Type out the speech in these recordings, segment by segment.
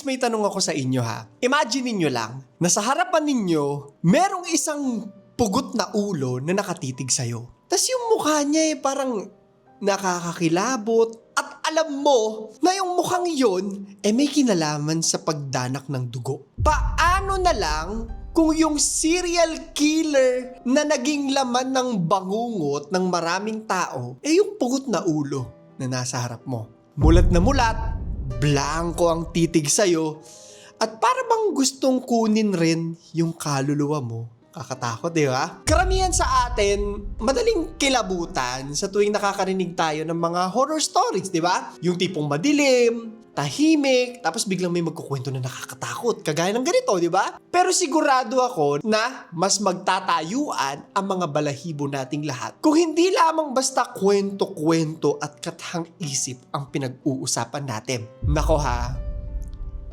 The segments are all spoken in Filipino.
Lordies, may tanong ako sa inyo ha. Imagine ninyo lang na sa harapan ninyo, merong isang pugot na ulo na nakatitig sa'yo. Tapos yung mukha niya eh parang nakakakilabot at alam mo na yung mukhang yun eh may kinalaman sa pagdanak ng dugo. Paano na lang kung yung serial killer na naging laman ng bangungot ng maraming tao eh yung pugot na ulo na nasa harap mo. Mulat na mulat, blanco ang titig sa'yo, at para bang gustong kunin rin yung kaluluwa mo. Kakatakot, di ba? Karamihan sa atin, madaling kilabutan sa tuwing nakakarinig tayo ng mga horror stories, di ba? Yung tipong madilim, tahimik, tapos biglang may magkukwento na nakakatakot, kagaya ng ganito, di ba? Pero sigurado ako na mas magtatayuan ang mga balahibo nating lahat kung hindi lamang basta kwento-kwento at kathang isip ang pinag-uusapan natin. Nako ha,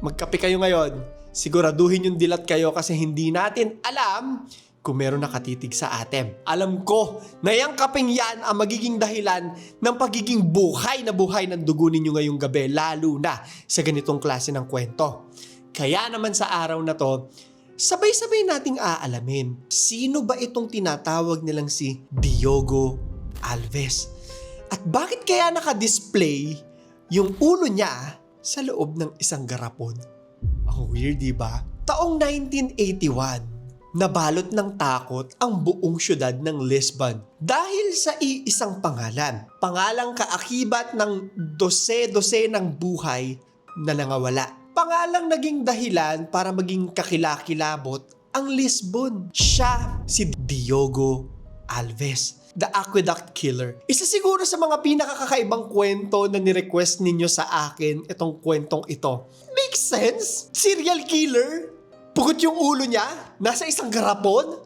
magkape kayo ngayon. Siguraduhin yung dilat kayo kasi hindi natin alam kung meron nakatitig sa atin. Alam ko na yung kaping yan ang magiging dahilan ng pagiging buhay na buhay ng dugo ninyo ngayong gabi, lalo na sa ganitong klase ng kwento. Kaya naman sa araw na to, sabay-sabay nating aalamin, sino ba itong tinatawag nilang si Diogo Alves? At bakit kaya naka-display yung ulo niya sa loob ng isang garapon? Weird, di ba? Taong 1981, nabalot ng takot ang buong syudad ng Lisbon dahil sa iisang pangalan. Pangalang kaakibat ng dose-dose ng buhay na nangawala. Pangalang naging dahilan para maging kakilakilabot ang Lisbon. Siya si Diogo Alves. The Aqueduct Killer. Isa siguro sa mga pinakakakaibang kwento na ni-request ninyo sa akin itong kwentong ito. Makes sense? Serial killer? Pugot yung ulo niya? Nasa isang garapon?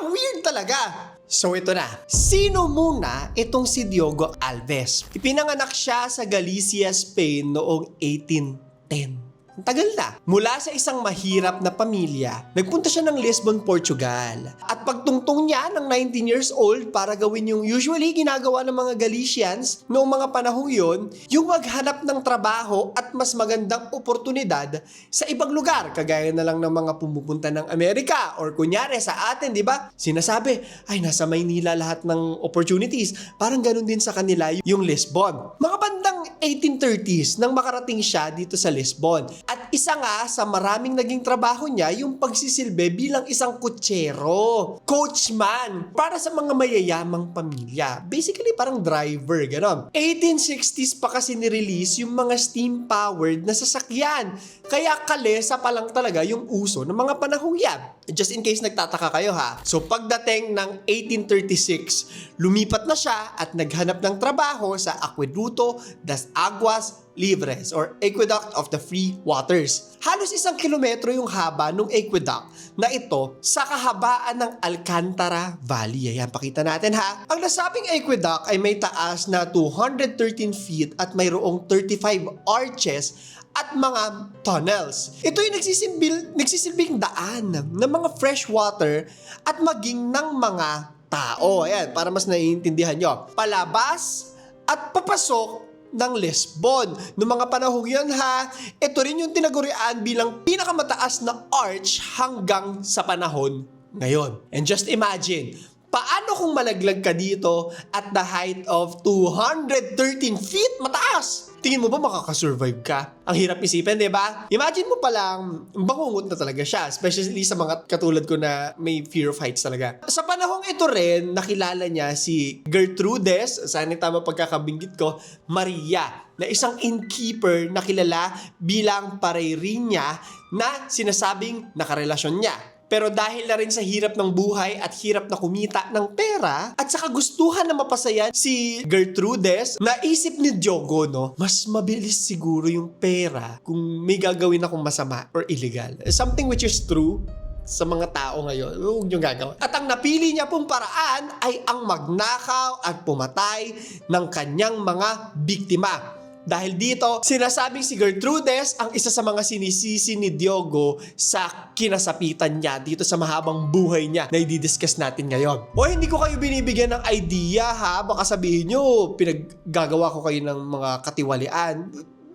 Ang weird talaga. So ito na. Sino muna itong si Diogo Alves? Ipinanganak siya sa Galicia, Spain noong 1810. Ang tagal na. Mula sa isang mahirap na pamilya, nagpunta siya ng Lisbon, Portugal. At pagtungtong niya ng 19 years old para gawin yung usually ginagawa ng mga Galicians noong mga panahong yon, yung maghanap ng trabaho at mas magandang oportunidad sa ibang lugar. Kagaya na lang ng mga pumupunta ng Amerika or kunyari sa atin, di ba? Sinasabi, ay nasa Maynila lahat ng opportunities. Parang ganun din sa kanila yung Lisbon. Mga bandang 1830s nang makarating siya dito sa Lisbon. At isa nga sa maraming naging trabaho niya yung pagsisilbi bilang isang kutsero, coachman, para sa mga mayayamang pamilya. Basically parang driver, gano'n. 1860s pa kasi nirelease yung mga steam-powered na sasakyan. Kaya kalesa pa lang talaga yung uso ng mga panahong yan. Just in case nagtataka kayo ha. So pagdating ng 1836, lumipat na siya at naghanap ng trabaho sa Aqueduto das Aguas Libres or Aqueduct of the Free Waters. Halos isang kilometro yung haba ng aqueduct na ito sa kahabaan ng Alcantara Valley. Ayan, pakita natin ha. Ang nasabing aqueduct ay may taas na 213 feet at mayroong 35 arches at mga tunnels. Ito yung nagsisilbil, nagsisilbing daan ng mga fresh water at maging ng mga tao. Ayan, para mas naiintindihan nyo. Palabas at papasok ng Lisbon. Noong mga panahong yun ha, ito rin yung tinagurian bilang pinakamataas na arch hanggang sa panahon ngayon. And just imagine, paano kung malaglag ka dito at the height of 213 feet mataas? Tingin mo ba makakasurvive ka? Ang hirap isipin, di ba? Imagine mo palang, bangungot na talaga siya. Especially sa mga katulad ko na may fear of heights talaga. Sa panahong ito rin, nakilala niya si Gertrudes, sana tama pagkakabinggit ko, Maria, na isang innkeeper na kilala bilang pareyrin niya na sinasabing nakarelasyon niya. Pero dahil na rin sa hirap ng buhay at hirap na kumita ng pera at sa kagustuhan na mapasaya si Gertrudes, naisip ni Diogo, no, mas mabilis siguro yung pera kung may gagawin akong masama or illegal. Something which is true sa mga tao ngayon. Huwag niyong gagawin. At ang napili niya pong paraan ay ang magnakaw at pumatay ng kanyang mga biktima. Dahil dito, sinasabing si Gertrudes ang isa sa mga sinisisi ni Diogo sa kinasapitan niya dito sa mahabang buhay niya na i-discuss natin ngayon. O hindi ko kayo binibigyan ng idea ha, baka sabihin nyo, pinaggagawa ko kayo ng mga katiwalian.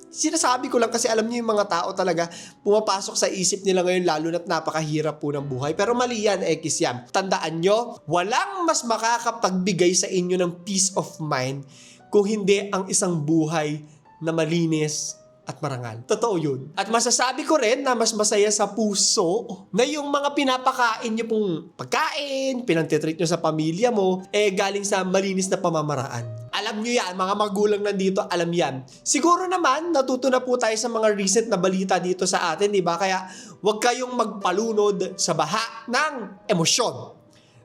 Sinasabi ko lang kasi alam niyo yung mga tao talaga pumapasok sa isip nila ngayon lalo na't napakahirap po ng buhay. Pero mali yan, X yan. Tandaan nyo, walang mas makakapagbigay sa inyo ng peace of mind kung hindi ang isang buhay na malinis at marangal. Totoo yun. At masasabi ko rin na mas masaya sa puso na yung mga pinapakain nyo pong pagkain, pinantitreat nyo sa pamilya mo, eh galing sa malinis na pamamaraan. Alam nyo yan, mga magulang nandito, alam yan. Siguro naman, natuto na po tayo sa mga recent na balita dito sa atin, di ba? Kaya huwag kayong magpalunod sa baha ng emosyon.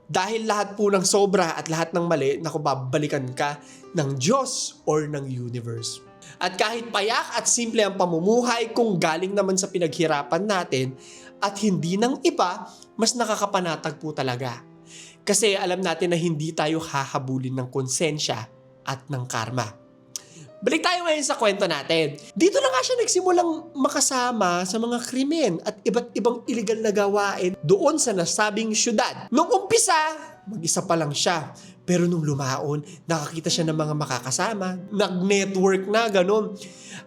Dahil lahat po ng sobra at lahat ng mali, naku, babalikan ka ng Diyos or ng universe. At kahit payak at simple ang pamumuhay kung galing naman sa pinaghirapan natin at hindi ng iba, mas nakakapanatag po talaga. Kasi alam natin na hindi tayo hahabulin ng konsensya at ng karma. Balik tayo ngayon sa kwento natin. Dito na nga siya nagsimulang makasama sa mga krimen at iba't ibang illegal na gawain doon sa nasabing syudad. Nung umpisa, mag-isa pa lang siya. Pero nung lumaon, nakakita siya ng mga makakasama, nag-network na, ganun.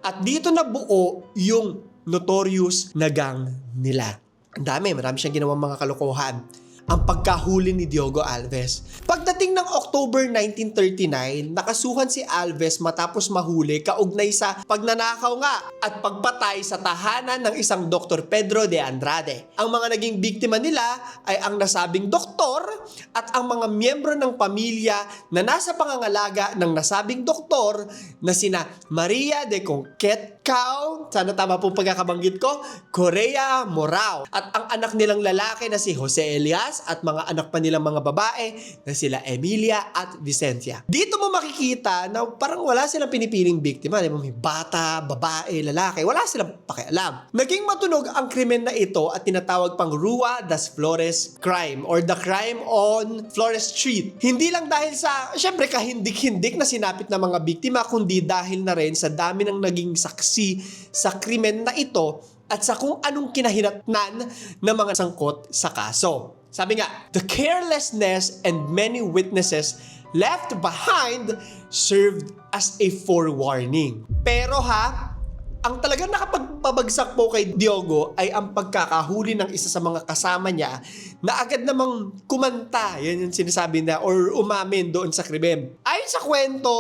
At dito na buo yung notorious na gang nila. Ang dami, marami siyang ginawang mga kalokohan ang pagkahuli ni Diogo Alves. Pagdating ng October 1939, nakasuhan si Alves matapos mahuli kaugnay sa pagnanakaw nga at pagpatay sa tahanan ng isang Dr. Pedro de Andrade. Ang mga naging biktima nila ay ang nasabing doktor at ang mga miyembro ng pamilya na nasa pangangalaga ng nasabing doktor na sina Maria de Conquet Cao, sana tama po pagkakabanggit ko, Correa Morao. At ang anak nilang lalaki na si Jose Elias at mga anak pa nilang mga babae na sila Emilia at Vicencia. Dito mo makikita na parang wala silang pinipiling biktima. Di ba? May bata, babae, lalaki. Wala silang pakialam. Naging matunog ang krimen na ito at tinatawag pang Rua das Flores Crime or the crime on Flores Street. Hindi lang dahil sa, syempre kahindik-hindik na sinapit ng mga biktima, kundi dahil na rin sa dami ng naging saksi sa krimen na ito at sa kung anong kinahinatnan ng mga sangkot sa kaso. Sabi nga, the carelessness and many witnesses left behind served as a forewarning. Pero ha, ang talagang nakapagpabagsak po kay Diogo ay ang pagkakahuli ng isa sa mga kasama niya na agad namang kumanta, yan yung sinasabi na, or umamin doon sa krimen. Ayon sa kwento,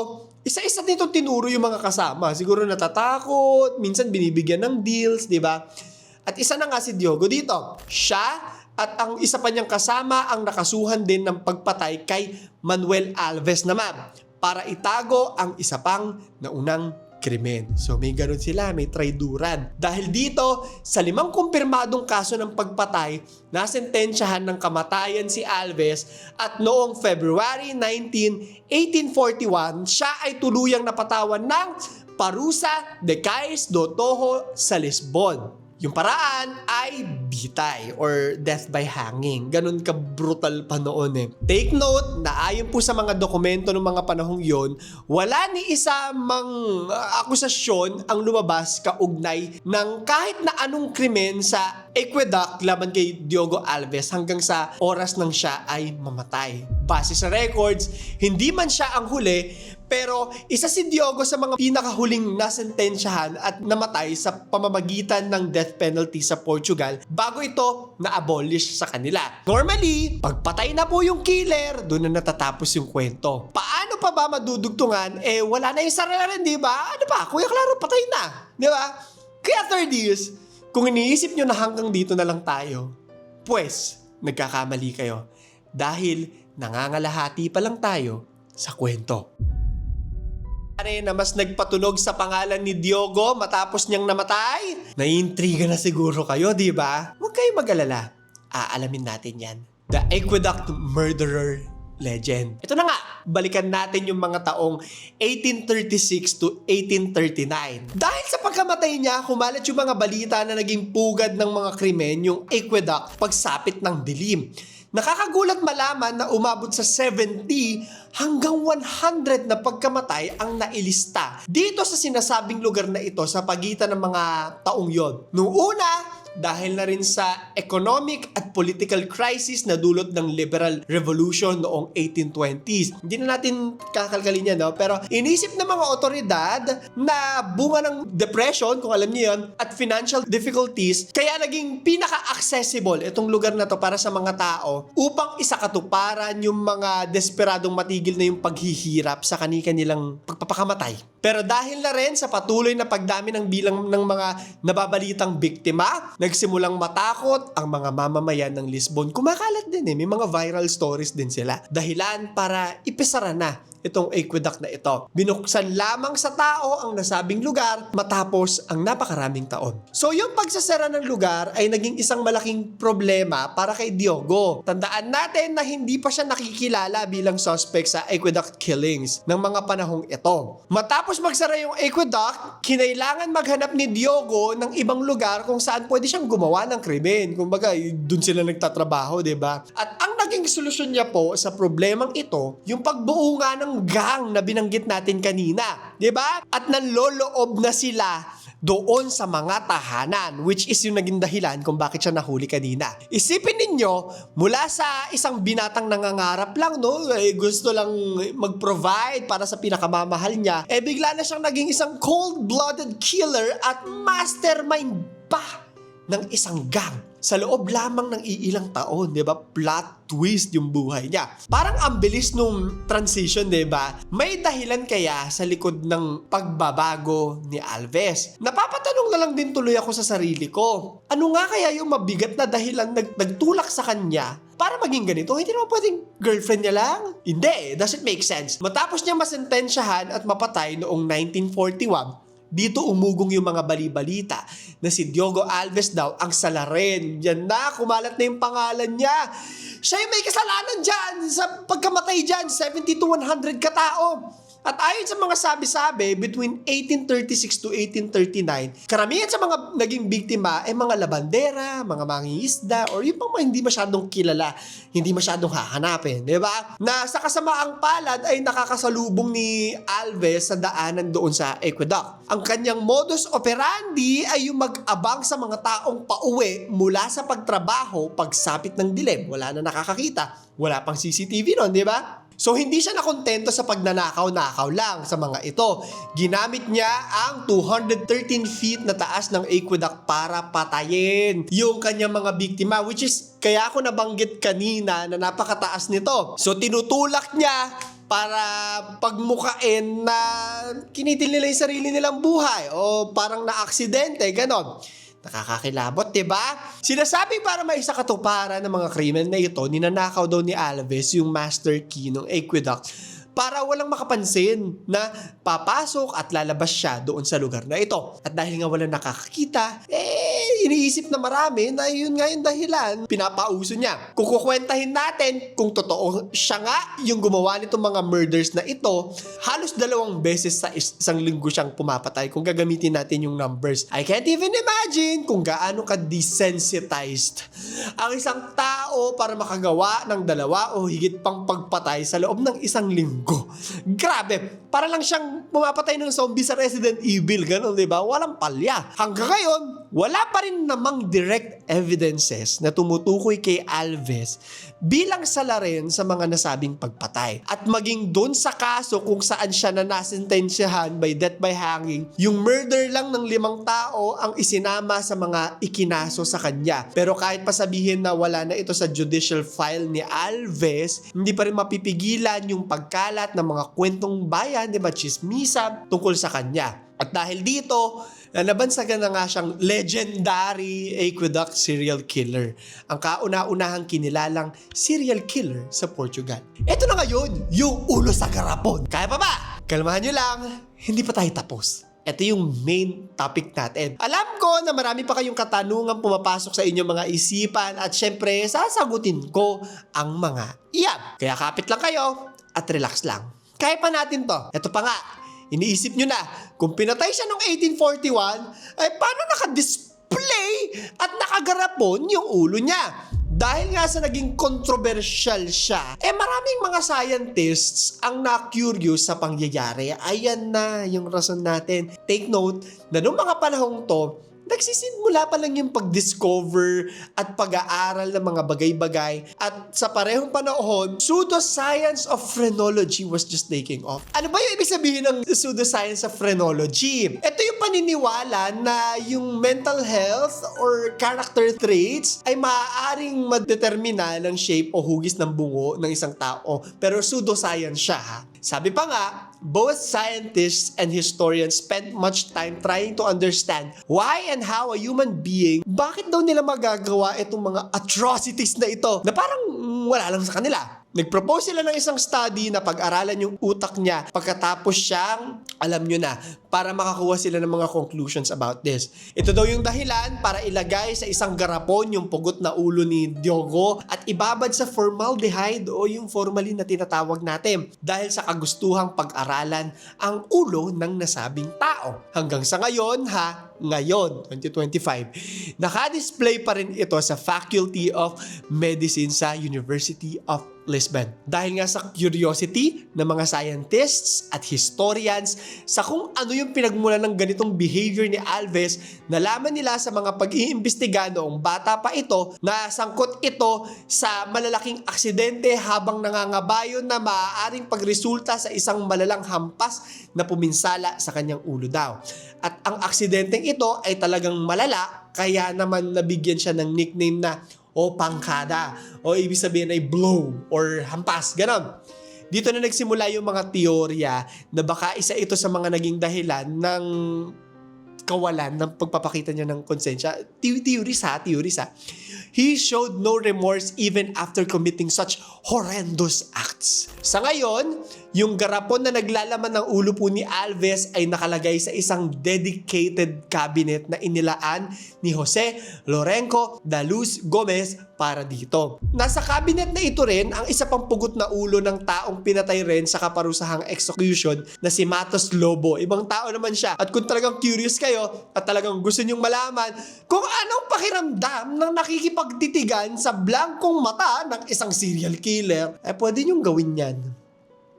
isa-isa nito tinuro yung mga kasama. Siguro natatakot, minsan binibigyan ng deals, di ba? At isa na nga si Diogo dito. Siya at ang isa pa niyang kasama ang nakasuhan din ng pagpatay kay Manuel Alves naman para itago ang isa pang naunang krimen. So may ganun sila, may traiduran. Dahil dito, sa limang kumpirmadong kaso ng pagpatay, nasentensyahan ng kamatayan si Alves at noong February 19, 1841, siya ay tuluyang napatawan ng parusa de Cais do Toho sa Lisbon. Yung paraan ay bitay or death by hanging. Ganun ka brutal pa noon eh. Take note na ayon po sa mga dokumento ng mga panahong yon, wala ni isa mang uh, akusasyon ang lumabas kaugnay ng kahit na anong krimen sa aqueduct laban kay Diogo Alves hanggang sa oras ng siya ay mamatay. Base sa records, hindi man siya ang huli, pero isa si Diogo sa mga pinakahuling nasentensyahan at namatay sa pamamagitan ng death penalty sa Portugal bago ito na-abolish sa kanila. Normally, pagpatay na po yung killer, doon na natatapos yung kwento. Paano pa ba madudugtungan? Eh, wala na yung sarili rin, di ba? Ano ba? Kuya Claro, patay na. Di ba? Kaya third years, kung iniisip nyo na hanggang dito na lang tayo, pues, nagkakamali kayo. Dahil nangangalahati pa lang tayo sa kwento na mas nagpatunog sa pangalan ni Diogo matapos niyang namatay? Naiintriga na siguro kayo, di ba? Huwag kayong mag-alala. Aalamin natin yan. The Aqueduct Murderer Legend. Ito na nga, balikan natin yung mga taong 1836 to 1839. Dahil sa pagkamatay niya, kumalat yung mga balita na naging pugad ng mga krimen yung aqueduct pagsapit ng dilim. Nakakagulat malaman na umabot sa 70 hanggang 100 na pagkamatay ang nailista dito sa sinasabing lugar na ito sa pagitan ng mga taong yon. Noong una, dahil na rin sa economic at political crisis na dulot ng liberal revolution noong 1820s. Hindi na natin kakalkalin yan, no? Pero inisip ng mga otoridad na bunga ng depression, kung alam niyo yun, at financial difficulties, kaya naging pinaka-accessible itong lugar na to para sa mga tao upang isakatuparan yung mga desperadong matigil na yung paghihirap sa kani-kanilang pagpapakamatay. Pero dahil na rin sa patuloy na pagdami ng bilang ng mga nababalitang biktima, nagsimulang matakot ang mga mamamayan ng Lisbon. Kumakalat din eh, may mga viral stories din sila. Dahilan para ipisara na itong aqueduct na ito. Binuksan lamang sa tao ang nasabing lugar matapos ang napakaraming taon. So yung pagsasara ng lugar ay naging isang malaking problema para kay Diogo. Tandaan natin na hindi pa siya nakikilala bilang suspect sa aqueduct killings ng mga panahong ito. Matapos magsara yung aqueduct, kinailangan maghanap ni Diogo ng ibang lugar kung saan pwede siyang gumawa ng krimen. Kumbaga, dun sila nagtatrabaho, 'di ba? At ang naging solusyon niya po sa problemang ito, yung pagbuo nga ng gang na binanggit natin kanina. 'di ba? At nanloloob na sila doon sa mga tahanan which is yung naging dahilan kung bakit siya nahuli kanina. Isipin ninyo, mula sa isang binatang nangangarap lang, no? Eh, gusto lang mag-provide para sa pinakamamahal niya, eh bigla na siyang naging isang cold-blooded killer at mastermind pa ng isang gang sa loob lamang ng iilang taon, 'di ba? Plot twist yung buhay niya. Parang ang bilis nung transition, 'di ba? May dahilan kaya sa likod ng pagbabago ni Alves. Napapatanong na lang din tuloy ako sa sarili ko. Ano nga kaya yung mabigat na dahilan nag nagtulak sa kanya para maging ganito, hindi naman pwedeng girlfriend niya lang. Hindi, does it make sense? Matapos niya masentensyahan at mapatay noong 1941, dito umugong yung mga bali-balita na si Diogo Alves daw ang salarin. Yan na, kumalat na yung pangalan niya. Siya yung may kasalanan dyan sa pagkamatay dyan, 70 to 100 katao. At ayon sa mga sabi-sabi, between 1836 to 1839, karamihan sa mga naging biktima ay mga labandera, mga mangingisda, or yung pang hindi masyadong kilala, hindi masyadong hahanapin, di ba? Na sa kasamaang palad ay nakakasalubong ni Alves sa daanan doon sa aqueduct. Ang kanyang modus operandi ay yung mag-abang sa mga taong pauwi mula sa pagtrabaho pagsapit ng dilim. Wala na nakakakita. Wala pang CCTV noon, di ba? So hindi siya nakontento sa pagnanakaw-nakaw lang sa mga ito. Ginamit niya ang 213 feet na taas ng aqueduct para patayin yung kanyang mga biktima which is kaya ako nabanggit kanina na napakataas nito. So tinutulak niya para pagmukain na kinitil nila yung sarili nilang buhay o parang na-aksidente, ganon. Nakakakilabot, di ba? Sinasabi para may isa katuparan ng mga krimen na ito, ninanakaw daw ni Alves yung master key ng aqueduct para walang makapansin na papasok at lalabas siya doon sa lugar na ito. At dahil nga walang nakakakita, eh, iniisip na marami na yun nga yung dahilan. Pinapauso niya. Kung kukwentahin natin kung totoo siya nga yung gumawa nitong mga murders na ito, halos dalawang beses sa is- isang linggo siyang pumapatay kung gagamitin natin yung numbers. I can't even imagine kung gaano ka desensitized ang isang tao para makagawa ng dalawa o higit pang pagpatay sa loob ng isang linggo. Grabe, para lang siyang pumapatay ng zombie sa Resident Evil, gano'n, di ba? Walang palya. Hanggang ngayon, wala pa rin namang direct evidences na tumutukoy kay Alves bilang salarin sa mga nasabing pagpatay. At maging doon sa kaso kung saan siya na nasentensyahan by death by hanging, yung murder lang ng limang tao ang isinama sa mga ikinaso sa kanya. Pero kahit pa sabihin na wala na ito sa judicial file ni Alves, hindi pa rin mapipigilan yung pagkalat ng mga kwentong bayan, di ba, chismisa tungkol sa kanya. At dahil dito, nabansagan na nga siyang legendary aqueduct serial killer. Ang kauna-unahang kinilalang serial killer sa Portugal. Ito na ngayon, yung ulo sa garapon. Kaya pa ba? Kalmahan nyo lang, hindi pa tayo tapos. Ito yung main topic natin. Alam ko na marami pa kayong katanungan pumapasok sa inyong mga isipan at syempre sasagutin ko ang mga iyan. Kaya kapit lang kayo at relax lang. Kaya pa natin to. Ito pa nga, iniisip nyo na, kung pinatay siya noong 1841, ay paano naka-display at nakagarapon yung ulo niya? Dahil nga sa naging controversial siya, eh maraming mga scientists ang na-curious sa pangyayari. Ayan na yung rason natin. Take note na noong mga panahong to, nagsisimula pa lang yung pag-discover at pag-aaral ng mga bagay-bagay at sa parehong panahon, pseudoscience of phrenology was just taking off. Ano ba yung ibig sabihin ng pseudoscience of phrenology? Ito yung paniniwala na yung mental health or character traits ay maaaring madetermina ng shape o hugis ng bungo ng isang tao. Pero pseudoscience siya ha. Sabi pa nga, both scientists and historians spent much time trying to understand why and how a human being, bakit daw nila magagawa itong mga atrocities na ito na parang wala lang sa kanila. Nag-propose sila ng isang study na pag-aralan yung utak niya pagkatapos siyang, alam nyo na, para makakuha sila ng mga conclusions about this. Ito daw yung dahilan para ilagay sa isang garapon yung pugot na ulo ni Diogo at ibabad sa formaldehyde o yung formalin na tinatawag natin dahil sa kagustuhang pag-aralan ang ulo ng nasabing tao. Hanggang sa ngayon ha, ngayon, 2025, naka-display pa rin ito sa Faculty of Medicine sa University of Lisbon. Dahil nga sa curiosity ng mga scientists at historians sa kung ano yung pinagmula ng ganitong behavior ni Alves, nalaman nila sa mga pag-iimbestiga noong bata pa ito na sangkot ito sa malalaking aksidente habang nangangabayon na maaaring pagresulta sa isang malalang hampas na puminsala sa kanyang ulo daw. At ang aksidenteng ito ay talagang malala kaya naman nabigyan siya ng nickname na o pangkada o ibig sabihin ay blow or hampas, ganon. Dito na nagsimula yung mga teorya na baka isa ito sa mga naging dahilan ng kawalan ng pagpapakita niya ng konsensya. Theo- Theories ha, theories ha. He showed no remorse even after committing such horrendous acts. Sa ngayon, yung garapon na naglalaman ng ulo po ni Alves ay nakalagay sa isang dedicated cabinet na inilaan ni Jose Lorenco da Luz Gomez para dito. Nasa cabinet na ito rin ang isa pang pugot na ulo ng taong pinatay rin sa kaparusahang execution na si Matos Lobo. Ibang tao naman siya. At kung talagang curious kayo at talagang gusto nyong malaman kung anong pakiramdam ng nakikipagtitigan sa blankong mata ng isang serial killer, eh pwede nyong gawin yan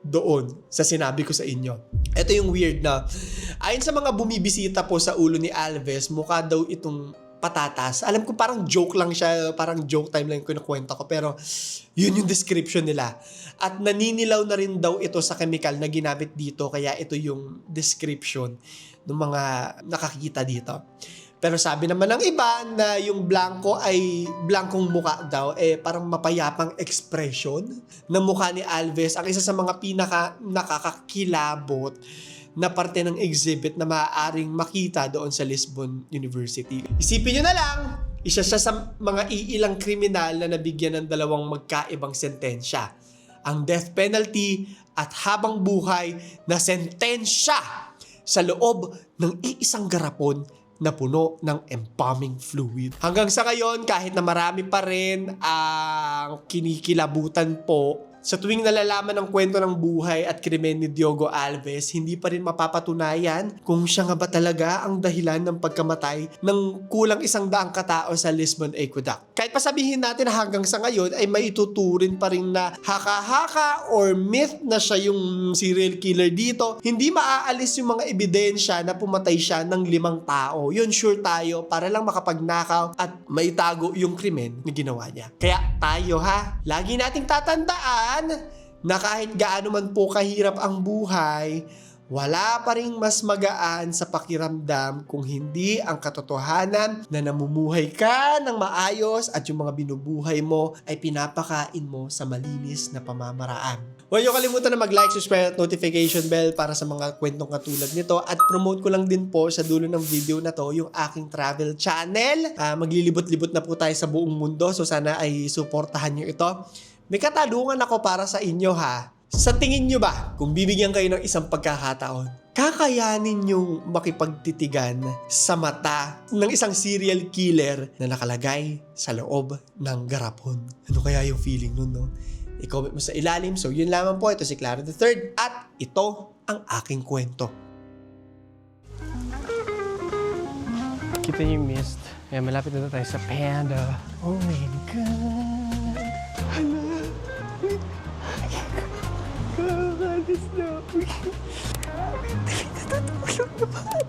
doon sa sinabi ko sa inyo. Ito yung weird na ayon sa mga bumibisita po sa ulo ni Alves, mukha daw itong patatas. Alam ko parang joke lang siya, parang joke time lang yung kinukwenta ko, pero yun yung description nila. At naninilaw na rin daw ito sa chemical na ginamit dito, kaya ito yung description ng mga nakakita dito. Pero sabi naman ng iba na yung blanco ay blankong muka daw, eh parang mapayapang expression ng mukha ni Alves. Ang isa sa mga pinaka nakakakilabot na parte ng exhibit na maaaring makita doon sa Lisbon University. Isipin nyo na lang, isa siya sa mga iilang kriminal na nabigyan ng dalawang magkaibang sentensya. Ang death penalty at habang buhay na sentensya sa loob ng iisang garapon na puno ng embalming fluid. Hanggang sa ngayon, kahit na marami pa rin ang kinikilabutan po sa tuwing nalalaman ng kwento ng buhay at krimen ni Diogo Alves, hindi pa rin mapapatunayan kung siya nga ba talaga ang dahilan ng pagkamatay ng kulang isang daang katao sa Lisbon Aqueduct. Kahit pa sabihin natin na hanggang sa ngayon ay maituturin pa rin na haka-haka or myth na siya yung serial killer dito, hindi maaalis yung mga ebidensya na pumatay siya ng limang tao. Yun sure tayo para lang makapagnakaw at maitago yung krimen na ginawa niya. Kaya tayo ha, lagi nating tatandaan na kahit gaano man po kahirap ang buhay, wala pa rin mas magaan sa pakiramdam kung hindi ang katotohanan na namumuhay ka ng maayos at yung mga binubuhay mo ay pinapakain mo sa malinis na pamamaraan. Huwag niyo kalimutan na mag-like, subscribe at notification bell para sa mga kwentong katulad nito at promote ko lang din po sa dulo ng video na to yung aking travel channel. Ah, maglilibot-libot na po tayo sa buong mundo so sana ay suportahan niyo ito. May katanungan ako para sa inyo ha. Sa tingin nyo ba, kung bibigyan kayo ng isang pagkakataon, kakayanin yung makipagtitigan sa mata ng isang serial killer na nakalagay sa loob ng garapon? Ano kaya yung feeling nun, no? I-comment mo sa ilalim. So, yun lamang po. Ito si Clara the Third At ito ang aking kwento. Kita yung mist. Kaya malapit na tayo sa Panda. Oh my God! Kakaalis na ako.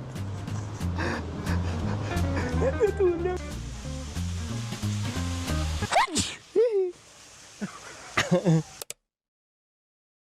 Dali na